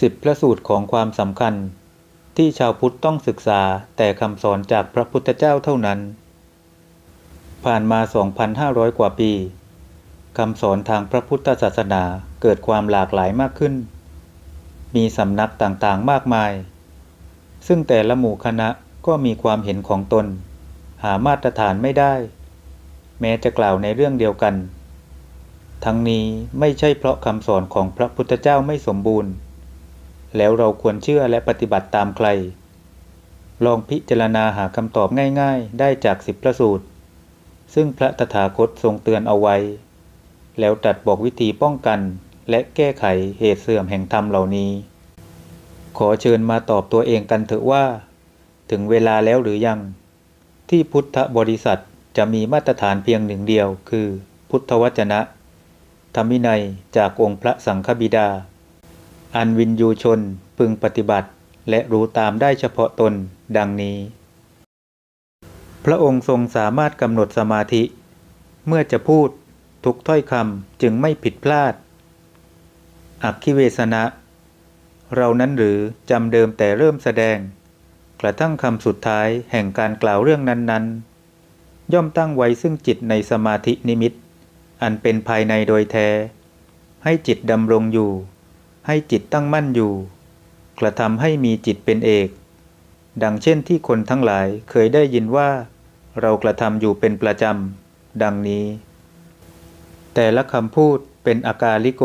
สิบพระสูตรของความสำคัญ ที่ชาวพุทธต้องศึกษาแต่คำสอนจากพระพุทธเจ้าเท่านั้น ผ่านมา 2,500 กว่าปีคำสอนทางพระพุทธศาสนาเกิดความหลากหลายมากขึ้น มีสำนักต่างๆมากมาย ซึ่งแต่ละหมู่คณะก็มีความเห็นของตน หามาตรฐานไม่ได้ แม้จะกล่าวในเรื่องเดียวกัน ทั้งนี้ไม่ใช่เพราะคำสอนของพระพุทธเจ้าไม่สมบูรณ์ แล้วเราควรเชื่อและปฏิบัติตามใคร ลองพิจารณาหาคำตอบง่ายๆ ได้จากสิบพระสูตร ซึ่งพระตถาคตทรงเตือนเอาไว้ แล้วตัดบอกวิธีป้องกันและแก้ไขเหตุเสื่อมแห่งธรรมเหล่านี้ ขอเชิญมาตอบตัวเองกันเถอะว่า ถึงเวลาแล้วหรือยัง ที่พุทธบริษัทจะมีมาตรฐานเพียงหนึ่งเดียว คือ พุทธวจนะ ธรรมินัยจากองค์พระสังฆบิดา อันวินยูชนพึงปฏิบัติ และรู้ตามได้เฉพาะตนดังนี้ พระองค์ทรงสามารถกำหนดสมาธิ เมื่อจะพูดทุกถ้อยคำจึงไม่ผิดพลาด อักขิเวสนะ เรานั้นหรือจำเดิมแต่เริ่มแสดง กระทั่งคำสุดท้ายแห่งการกล่าวเรื่องนั้น ๆ ย่อมตั้งไว้ซึ่งจิตในสมาธินิมิต อันเป็นภายในโดยแท้ ให้จิตดำรงอยู่ ให้จิตตั้งมั่นอยู่ กระทำให้มีจิตเป็นเอก ดังเช่นที่คนทั้งหลายเคยได้ยินว่า เรากระทำอยู่เป็นประจำ ดังนี้ แต่ละคำพูดเป็นอากาลิโก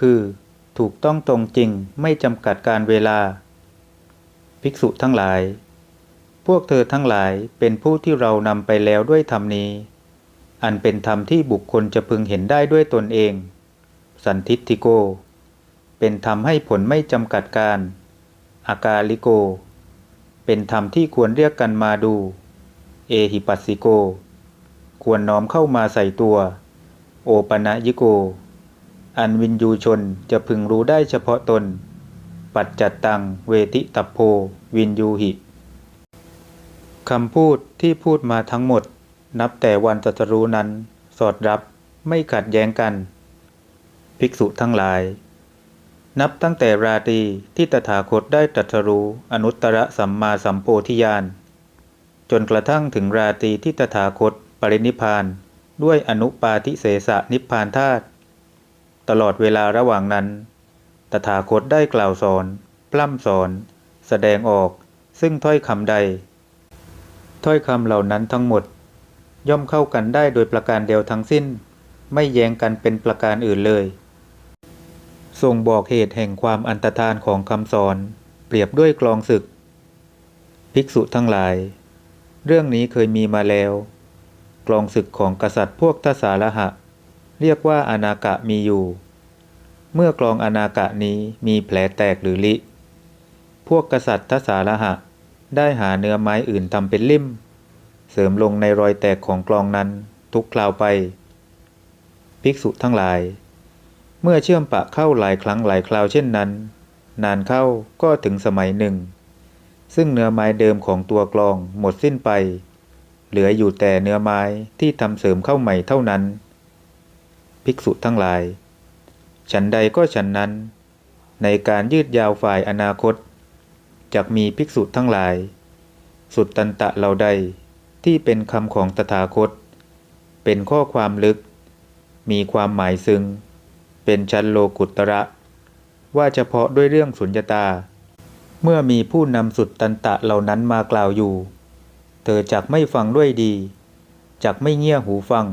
คือถูกต้องตรงจริงไม่จำกัดการเวลา ภิกษุทั้งหลาย พวกเธอทั้งหลายเป็นผู้ที่เรานำไปแล้วด้วยธรรมนี้ อันเป็นธรรมที่บุคคลจะพึงเห็นได้ด้วยตนเอง สันทิฏฐิโก เป็นธรรมให้ผลไม่จำกัดการอากาลิโก เป็นธรรมที่ควรเรียกกันมาดู เอหิปัสสิโก ควรน้อมเข้ามาใส่ตัว โอปะนะยิโก อันวินยูชนจะพึงรู้ได้เฉพาะตน ปัจจัตตังเวทิตัพโพวินยูหิ คำพูดที่พูดมาทั้งหมด นับแต่วันตรัสรู้นั้น สอดรับไม่ขัดแย้งกัน ภิกษุทั้งหลาย นับตั้งแต่ราตรีที่ตถาคตได้ตรัสรู้อนุตตรสัมมาสัมโพธิญาณ จนกระทั่งถึงราตรีที่ตถาคตปรินิพานด้วยอนุปาทิเสสนิพพานธาตุตลอดเวลาระหว่างนั้น ตถาคตได้กล่าวสอน พร่ำสอน แสดงออก ซึ่งถ้อยคำใด ถ้อยคำเหล่านั้นทั้งหมด ย่อมเข้ากันได้โดยประการเดียวทั้งสิ้น ไม่แย้งกันเป็นประการอื่นเลย ทรงบอกเหตุแห่งความอันตรธานของคำสอน เปรียบด้วยกลองศึก ภิกษุทั้งหลาย เรื่องนี้เคยมีมาแล้ว กลองศึกของกษัตริย์พวกทศาละหะ เรียกว่าอนากะมีอยู่ เมื่อกลองอนากะนี้มีแผลแตกหรือลิ พวกกษัตริย์ทศาละหะ ได้หาเนื้อไม้อื่นทำเป็นลิ่ม เสริมลงในรอยแตกของกลองนั้นทุกคราวไป ภิกษุทั้งหลาย เมื่อเชื่อมปะเข้าหลายครั้งหลายคราวเช่นนั้น นานเข้าก็ถึงสมัยหนึ่ง ซึ่งเนื้อไม้เดิมของตัวกลองหมดสิ้นไป เหลืออยู่แต่เนื้อไม้ที่ทำเสริมเข้าใหม่เท่านั้น ภิกษุทั้งหลาย ฉันใดก็ฉันนั้น ในการยืดยาวฝ่ายอนาคตจะมีภิกษุทั้งหลาย สุดตันตะเราใดที่เป็นคำของตถาคต เป็นข้อความลึก มีความหมายซึ้ง เป็นชั้นโลกุตระ ว่าเฉพาะด้วยเรื่องสุญญตา เมื่อมีผู้นำสุดตันตะเหล่านั้นมากล่าวอยู่ เธอจักไม่ฟังด้วยดี จักไม่เงี่ยหูฟัง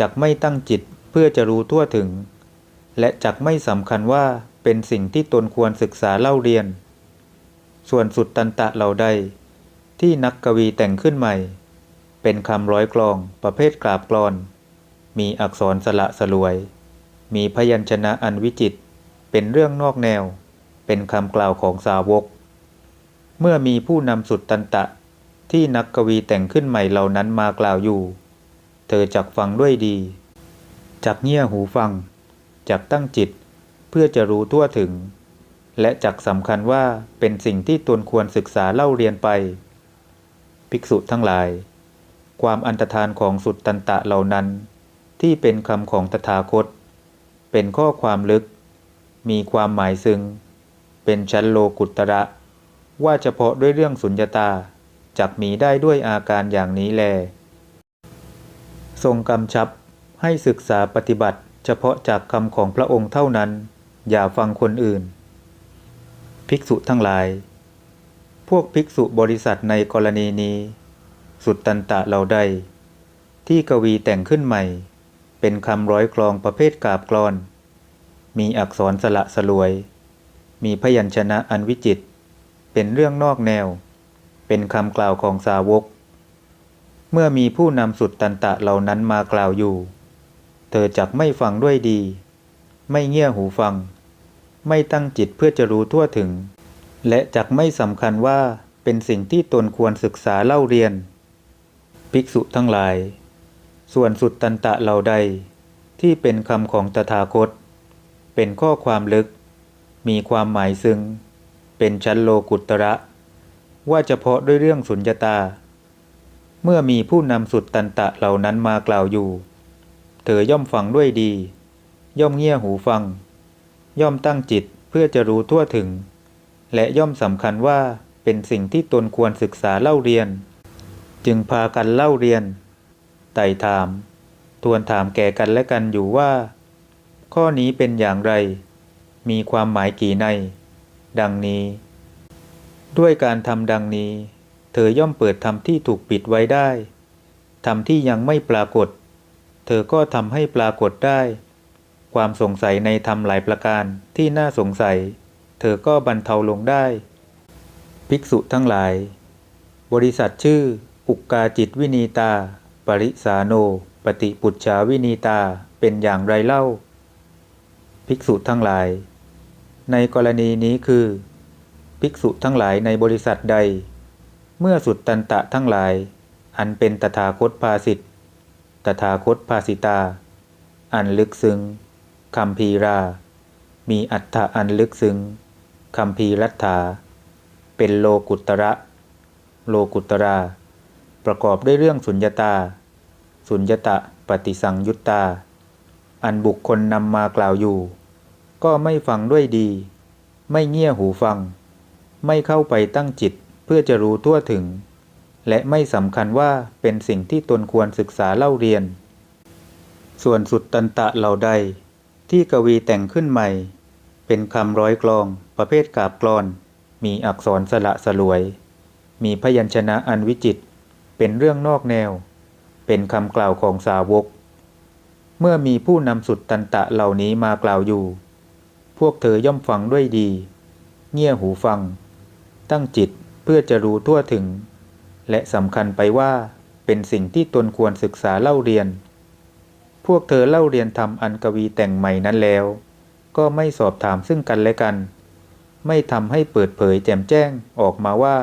จักไม่ตั้งจิตเพื่อจะรู้ทั่วถึง และจักไม่สำคัญว่าเป็นสิ่งที่ตนควรศึกษาเล่าเรียน ส่วนสุดตันตะเหล่าใด ที่นักกวีแต่งขึ้นใหม่ เป็นคำร้อยกลองประเภทกราบกลอน มีอักษรสละสลวย มีพยัญชนะอันวิจิต เป็นเรื่องนอกแนว เป็นคำกล่าวของสาวก เมื่อมีผู้นำสุดตันตะ ที่นักกวีแต่งขึ้นใหม่เหล่านั้นมากล่าวอยู่ เธอจักฟังด้วยดี จักเงี่ยหูฟัง จักตั้งจิต เพื่อจะรู้ทั่วถึง และจักสำคัญว่าเป็นสิ่งที่ตนควรศึกษาเล่าเรียนไป ภิกษุทั้งหลาย ความอันตรธานของสุดตันตะเหล่านั้น ที่เป็นคำของตถาคต เป็นข้อความลึก มีความหมายซึ้งเป็นชั้นโลกุตระ ว่าเฉพาะด้วยเรื่องสุญญตาจักมีได้ด้วยอาการอย่างนี้แล ทรงกำชับให้ศึกษาปฏิบัติเฉพาะจากคำของพระองค์เท่านั้น อย่าฟังคนอื่น ภิกษุทั้งหลาย พวกภิกษุบริษัทในกรณีนี้ สุดตันตะเราใดที่กวีแต่งขึ้นใหม่ เป็นคำร้อยกลองประเภทกาบกลอน มีอักษรสละสลวย มีพยัญชนะอันวิจิต เป็นเรื่องนอกแนว เป็นคำกล่าวของสาวก เมื่อมีผู้นำสุดตันตะเหล่านั้นมากล่าวอยู่ เธอจักไม่ฟังด้วยดี ไม่เงี่ยหูฟัง ไม่ตั้งจิตเพื่อจะรู้ทั่วถึง และจักไม่สำคัญว่าเป็นสิ่งที่ตนควรศึกษาเล่าเรียน ภิกษุทั้งหลาย ส่วนสุดตันตะเหล่าใด ที่เป็นคำของตถาคต เป็นข้อความลึก มีความหมายซึ้งเป็นชั้นโลกุตระ ว่าเฉพาะด้วยเรื่องสุญญตา เมื่อมีผู้นำสุดตันตะเหล่านั้นมากล่าวอยู่ เธอย่อมฟังด้วยดี ย่อมเงี่ยหูฟัง ย่อมตั้งจิตเพื่อจะรู้ทั่วถึง และย่อมสำคัญว่าเป็นสิ่งที่ตนควรศึกษาเล่าเรียน จึงพากันเล่าเรียน ไต่ถาม ทวนถามแก่กันและกันอยู่ว่า ข้อนี้เป็นอย่างไร มีความหมายกี่ใน ดังนี้ ด้วยการทำดังนี้ เธอย่อมเปิดธรรมที่ถูกปิดไว้ได้ธรรมที่ยังไม่ปรากฏ เธอก็ทำให้ปรากฏได้ ความสงสัยในธรรมหลายประการที่น่าสงสัย เธอก็บรรเทาลงได้ ภิกษุทั้งหลาย บริษัทชื่อ อุกกาจิตวินีตา ริสาโน ปฏิปุจฉาวินีตาเป็นอย่างไรเล่า ภิกษุทั้งหลาย ในกรณีนี้คือ ภิกษุทั้งหลายในบริษัทใด เมื่อสุดตันตะทั้งหลาย อันเป็นตถาคตภาสิทธตถาคตภาสิตา อันลึกซึ้งคำพีรา มีอัฏฐะอันลึกซึ้งคำพีรัตถา เป็นโลกุตระ โลกุตรา ประกอบด้วยเรื่องสุญญตา สุญญตะปฏิสังยุตตา อันบุคคลนำมากล่าวอยู่ ก็ไม่ฟังด้วยดี ไม่เงี่ยหูฟัง ไม่เข้าไปตั้งจิตเพื่อจะรู้ทั่วถึง และไม่สำคัญว่าเป็นสิ่งที่ตนควรศึกษาเล่าเรียน ส่วนสุดตันตะเหล่าใด ที่กวีแต่งขึ้นใหม่ เป็นคำร้อยกลอง ประเภทกาบกลอน มีอักษรสละสลวย มีพยัญชนะอันวิจิต เป็นเรื่องนอกแนว เป็นคำกล่าวของสาวก เมื่อมีผู้นำสุดตันตะเหล่านี้มากล่าวอยู่ พวกเธอย่อมฟังด้วยดี เงี่ยหูฟัง ตั้งจิตเพื่อจะรู้ทั่วถึง และสำคัญไปว่าเป็นสิ่งที่ตนควรศึกษาเล่าเรียน พวกเธอเล่าเรียนทำอันกวีแต่งใหม่นั้นแล้ว ก็ไม่สอบถามซึ่งกันและกัน ไม่ทำให้เปิดเผยแจ่มแจ้งออกมาว่า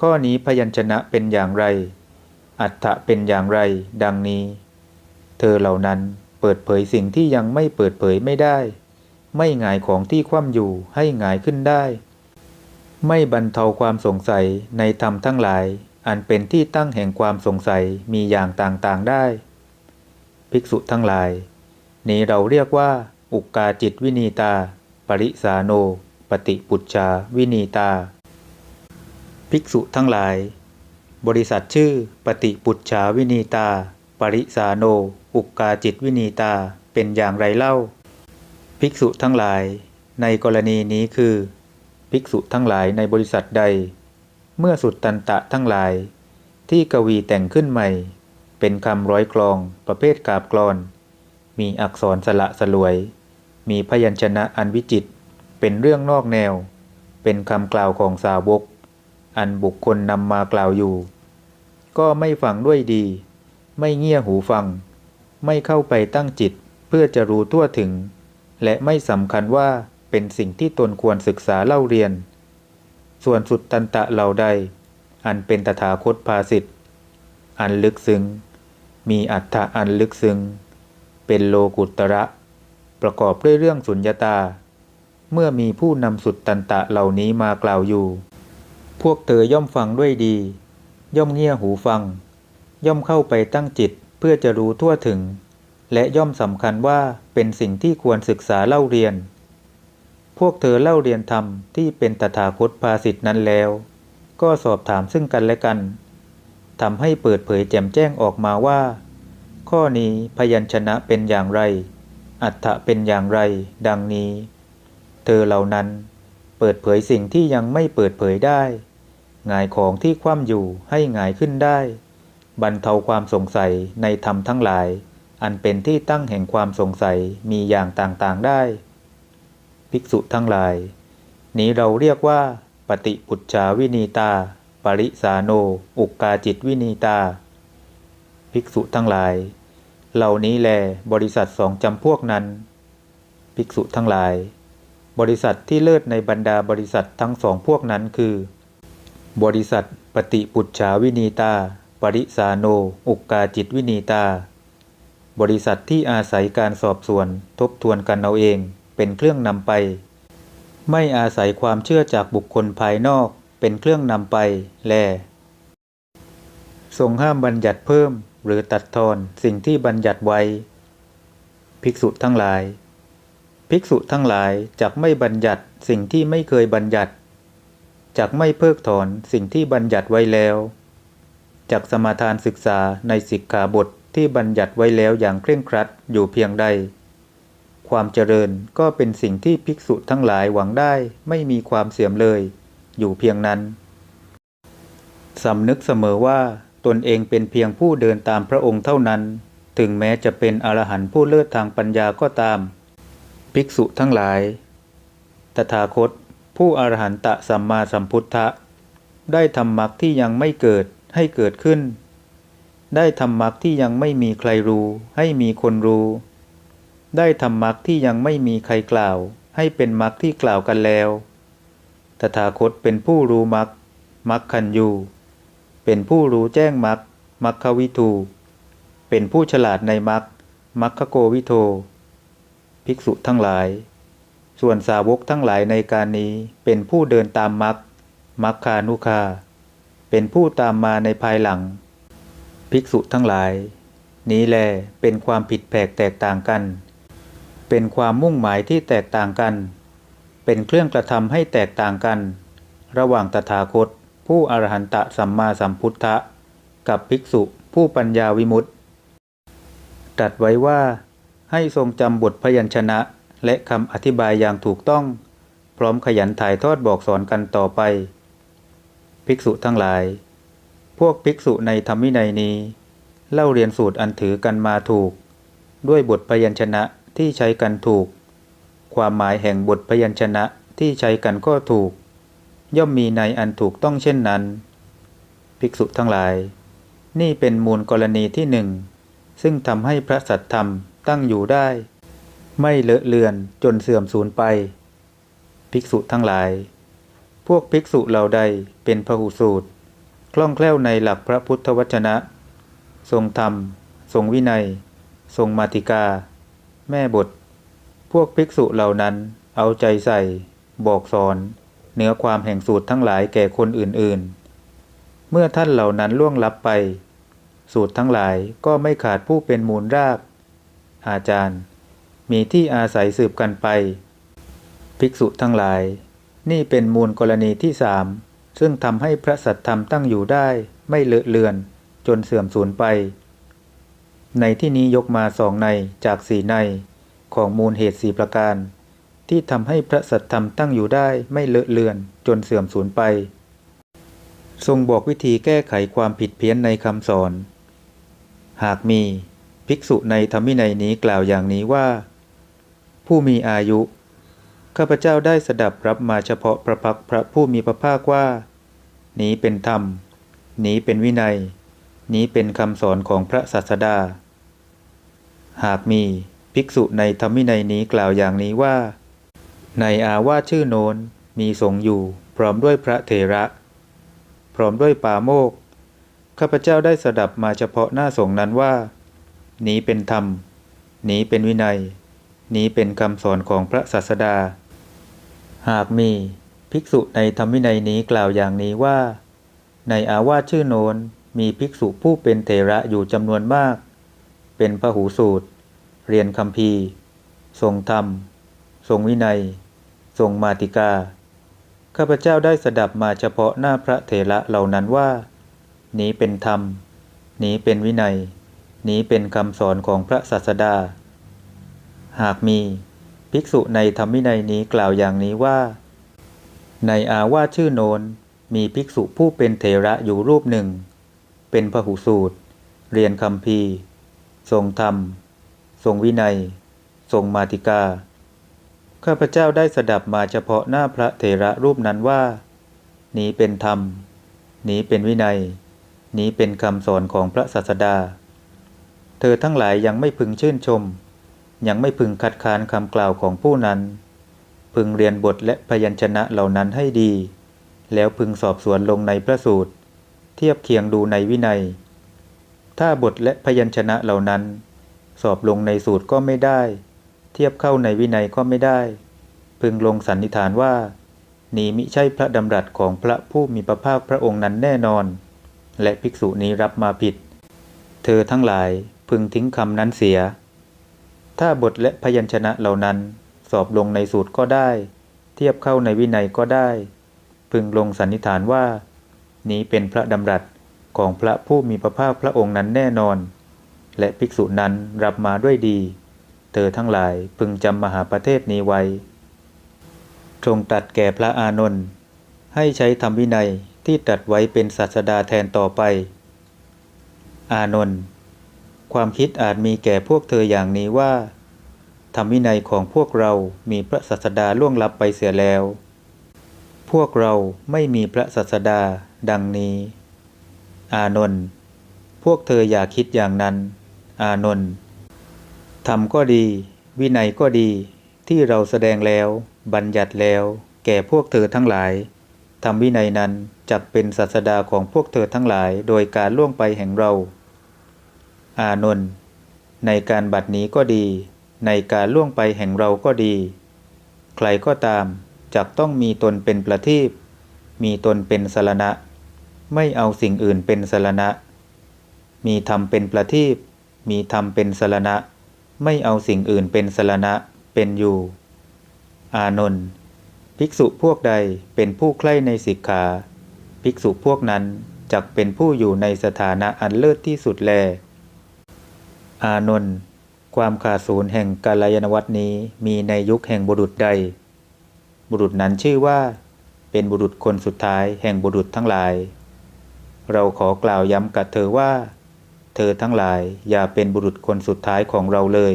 ข้อนี้พยัญชนะเป็นอย่างไร อัฏฐะเป็นอย่างไร ดังนี้ เธอเหล่านั้นเปิดเผยสิ่งที่ยังไม่เปิดเผยไม่ได้ ไม่หงายของที่คว่ำอยู่ให้หงายขึ้นได้ ไม่บรรเทาความสงสัยในธรรมทั้งหลาย อันเป็นที่ตั้งแห่งความสงสัยมีอย่างต่างๆได้ ภิกษุทั้งหลาย นี้เราเรียกว่า อุกกาจิตวินีตา ปริสาโน ปฏิปุจชาวินีตา ภิกษุทั้งหลาย บริษัทชื่อ ปฏิปุจฉาวินีตา ปริสาโน อุกกาจิตวินีตา เป็นอย่างไรเล่า ภิกษุทั้งหลาย ในกรณีนี้คือ ภิกษุทั้งหลายในบริษัทใด เมื่อสุดตันตะทั้งหลาย ที่กวีแต่งขึ้นใหม่ เป็นคำร้อยกลอง ประเภทกาบกลอน มีอักษรสละสลวย มีพยัญชนะอันวิจิต เป็นเรื่องนอกแนว เป็นคำกล่าวของสาวก อันบุคคลนำมากล่าวอยู่ ก็ไม่ฟังด้วยดี ไม่เงี่ยหูฟัง ไม่เข้าไปตั้งจิตเพื่อจะรู้ทั่วถึง และไม่สำคัญว่าเป็นสิ่งที่ตนควรศึกษาเล่าเรียน ส่วนสุดตันตะเหล่าใด อันเป็นตถาคตภาสิทธิ์อันลึกซึ้ง มีอัฏฐะอันลึกซึ้ง เป็นโลกุตระ ประกอบด้วยเรื่องสุญญตา เมื่อมีผู้นำสุดตันตะเหล่านี้มากล่าวอยู่ พวกเธอย่อมฟังด้วยดี ย่อมเงี่ยหูฟัง ย่อมเข้าไปตั้งจิตเพื่อจะรู้ทั่วถึง และย่อมสำคัญว่าเป็นสิ่งที่ควรศึกษาเล่าเรียน พวกเธอเล่าเรียนธรรมที่เป็นตถาคตภาสิทธินั้นแล้ว ก็สอบถามซึ่งกันและกันทำให้เปิดเผยแจ่มแจ้งออกมาว่า ข้อนี้พยัญชนะเป็นอย่างไร อัฏฐะเป็นอย่างไร ดังนี้ เธอเหล่านั้นเปิดเผยสิ่งที่ยังไม่เปิดเผยได้ งายของที่คว่ำอยู่ให้หงายขึ้นได้ บรรเทาความสงสัยในธรรมทั้งหลาย อันเป็นที่ตั้งแห่งความสงสัยมีอย่างต่างๆได้ ภิกษุทั้งหลาย นี้เราเรียกว่า ปฏิปุจฉาวินีตา ปริสาโน อุกกาจิตวินีตา ภิกษุทั้งหลาย เหล่านี้แลบริษัทสองจำพวกนั้น ภิกษุทั้งหลาย บริษัทที่เลิศในบรรดาบริษัททั้งสองพวกนั้นคือ บริษัท ปฏิปุจฉาวินีตา ปริสาโน อุกกาจิตวินีตา บริษัทที่อาศัยการสอบสวนทบทวนกันเอาเองเป็นเครื่องนำไป ไม่อาศัยความเชื่อจากบุคคลภายนอกเป็นเครื่องนำไป แล ทรงห้ามบัญญัติเพิ่มหรือตัดทอนสิ่งที่บัญญัติไว้ ภิกษุทั้งหลาย ภิกษุทั้งหลายจักไม่บัญญัติสิ่งที่ไม่เคยบัญญัติ จักไม่เพิกถอนสิ่งที่บัญญัติไว้แล้วจักสมาทานศึกษาในสิกขาบทที่บัญญัติไว้แล้วอย่างเคร่งครัดอยู่เพียงใด ความเจริญก็เป็นสิ่งที่ภิกษุทั้งหลายหวังได้ไม่มีความเสื่อมเลย อยู่เพียงนั้นสำนึกเสมอว่าตนเองเป็นเพียงผู้เดินตามพระองค์เท่านั้น ถึงแม้จะเป็นอรหันต์ผู้เลิศทางปัญญาก็ตาม ภิกษุทั้งหลาย ตถาคต ผู้อรหันตะสัมมาสัมพุทธะ ได้ทำมรรคที่ยังไม่เกิดให้เกิดขึ้น ได้ทำมรรคที่ยังไม่มีใครรู้ให้มีคนรู้ ได้ทำมรรคที่ยังไม่มีใครกล่าว ให้เป็นมรรคที่กล่าวกันแล้ว ตถาคตเป็นผู้รู้มรรคมรรคคันยูเป็นผู้รู้แจ้งมรรคมรรควิทู เป็นผู้ฉลาดในมรรคมรรคโกวิโท ภิกษุทั้งหลาย ส่วนสาวกทั้งหลายในการนี้เป็นผู้เดินตามมรรคมรรคานุคา เป็นผู้ตามมาในภายหลัง ภิกษุทั้งหลาย นี้แลเป็นความผิดแผกแตกต่างกัน เป็นความมุ่งหมายที่แตกต่างกัน เป็นเครื่องกระทำให้แตกต่างกัน ระหว่างตถาคต ผู้อรหันตะสัมมาสัมพุทธะ กับภิกษุผู้ปัญญาวิมุตติตรัสไว้ว่าให้ทรงจำบทพยัญชนะ และคำอธิบายอย่างถูกต้อง พร้อมขยันถ่ายทอดบอกสอนกันต่อไป ภิกษุทั้งหลาย พวกภิกษุในธรรมวินัยนี้ เล่าเรียนสูตรอันถือกันมาถูก ด้วยบทพยัญชนะที่ใช้กันถูก ความหมายแห่งบทพยัญชนะที่ใช้กันก็ถูก ย่อมมีในอันถูกต้องเช่นนั้น ภิกษุทั้งหลาย นี่เป็นมูลกรณีที่หนึ่งซึ่งทำให้พระสัทธรรมตั้งอยู่ได้ ไม่เลอะเลือนจนเสื่อมสูญไป ภิกษุทั้งหลาย พวกภิกษุเหล่าใดเป็นพหูสูตร คล่องแคล่วในหลักพระพุทธวจนะ ทรงธรรม ทรงวินัย ทรงมาติกา แม่บท พวกภิกษุเหล่านั้นเอาใจใส่ บอกสอนเนื้อความแห่งสูตรทั้งหลายแก่คนอื่นๆ เมื่อท่านเหล่านั้นล่วงลับไป สูตรทั้งหลายก็ไม่ขาดผู้เป็นมูลราก อาจารย์ มีที่อาศัยสืบกันไป ภิกษุทั้งหลาย นี่เป็นมูลกรณีที่สามซึ่งทำให้พระสัทธรรมตั้งอยู่ได้ไม่เลอะเลือน จนเสื่อมสูญไป ในที่นี้ยกมาสองในจากสี่ในของมูลเหตุสี่ประการ ที่ทำให้พระสัทธรรมตั้งอยู่ได้ไม่เลอะเลือน จนเสื่อมสูญไป ทรงบอกวิธีแก้ไขความผิดเพี้ยนในคำสอน หากมี ภิกษุในธรรมินัยนี้กล่าวอย่างนี้ว่า ผู้มีอายุ ข้าพเจ้าได้สดับรับมาเฉพาะพระพักพระผู้มีพระภาคว่า นี้เป็นธรรม นี้เป็นวินัย นี้เป็นคำสอนของพระศาสดา หากมีภิกษุในธรรมินัยนี้กล่าวอย่างนี้ว่า ในอาวาสชื่อโนนมีสงอยู่ พร้อมด้วยพระเถระ พร้อมด้วยปาโมกข้าพเจ้าได้สดับมาเฉพาะหน้าสงนั้นว่า นี้เป็นธรรม นี้เป็นวินัย นี้เป็นคำสอนของพระศาสดา หากมีภิกษุในธรรมวินัยนี้กล่าวอย่างนี้ว่า ในอาวาสชื่อโนนมีภิกษุผู้เป็นเถระอยู่จำนวนมาก เป็นพหูสูตร เรียนคำพีทรงธรรม ทรงวินัย ทรงมาติกา ข้าพเจ้าได้สดับมาเฉพาะหน้าพระเถระเหล่านั้นว่า นี้เป็นธรรม นี้เป็นวินัย นี้เป็นคำสอนของพระศาสดา หากมีภิกษุในธรรมวินัยนี้กล่าวอย่างนี้ว่า ในอาวาชื่อโนนมีภิกษุผู้เป็นเถระอยู่รูปหนึ่ง เป็นพหุสูตร เรียนคำพีทรงธรรม ทรงวินัย ทรงมาติกา ข้าพเจ้าได้สดับมาเฉพาะหน้าพระเถระรูปนั้นว่า นี้เป็นธรรม นี้เป็นวินัย นี้เป็นคำสอนของพระศาสดา เธอทั้งหลายยังไม่พึงชื่นชม ยังไม่พึงคัดค้านคำกล่าวของผู้นั้น พึงเรียนบทและพยัญชนะเหล่านั้นให้ดี แล้วพึงสอบสวนลงในพระสูตร เทียบเคียงดูในวินัย ถ้าบทและพยัญชนะเหล่านั้น สอบลงในสูตรก็ไม่ได้ เทียบเข้าในวินัยก็ไม่ได้ พึงลงสันนิษฐานว่านี้มิใช่พระดำรัสของพระผู้มีพระภาคพระองค์นั้นแน่นอน และภิกษุนี้รับมาผิด เธอทั้งหลายพึงทิ้งคำนั้นเสีย ถ้าบทและพยัญชนะเหล่านั้น สอบลงในสูตรก็ได้ เทียบเข้าในวินัยก็ได้ พึงลงสันนิษฐานว่า นี้เป็นพระดำรัสของพระผู้มีพระภาคพระองค์นั้นแน่นอน และภิกษุนั้นรับมาด้วยดี เธอทั้งหลายพึงจำมหาประเทศนี้ไว้ทรงตัดแก่พระอานนท์ให้ใช้ธรรมวินัยที่ตัดไว้เป็นศาสดาแทนต่อไป อานนท์ ความคิดอาจมีแก่พวกเธออย่างนี้ว่าธรรมวินัยของพวกเรามีพระศาสดาล่วงลับไปเสียแล้ว พวกเราไม่มีพระศาสดาดังนี้ อานนท์พวกเธออย่าคิดอย่างนั้น อานนท์ธรรมก็ดี วินัยก็ดี ที่เราแสดงแล้ว บัญญัติแล้ว แก่พวกเธอทั้งหลายธรรมวินัยนั้นจักเป็นศาสดาของพวกเธอทั้งหลาย โดยการล่วงไปแห่งเรา อานนท์ในการบัดนี้ก็ดี ในการล่วงไปแห่งเราก็ดี ใครก็ตามจักต้องมีตนเป็นประทีปมีตนเป็นสรณะ ไม่เอาสิ่งอื่นเป็นสรณะ มีธรรมเป็นประทีปมีธรรมเป็นสรณะ ไม่เอาสิ่งอื่นเป็นสรณะ เป็นอยู่ อานนท์ภิกษุพวกใดเป็นผู้ใคร่ในสิกขา ภิกษุพวกนั้นจักเป็นผู้อยู่ในสถานะอันเลิศที่สุดแล อานนท์ความขาดศูนย์แห่งกาลยานวัตนี้มีในยุคแห่งบุรุษใด บุรุษนั้นชื่อว่า เป็นบุรุษคนสุดท้ายแห่งบุรุษทั้งหลาย เราขอกล่าวย้ำกับเธอว่า เธอทั้งหลายอย่าเป็นบุรุษคนสุดท้ายของเราเลย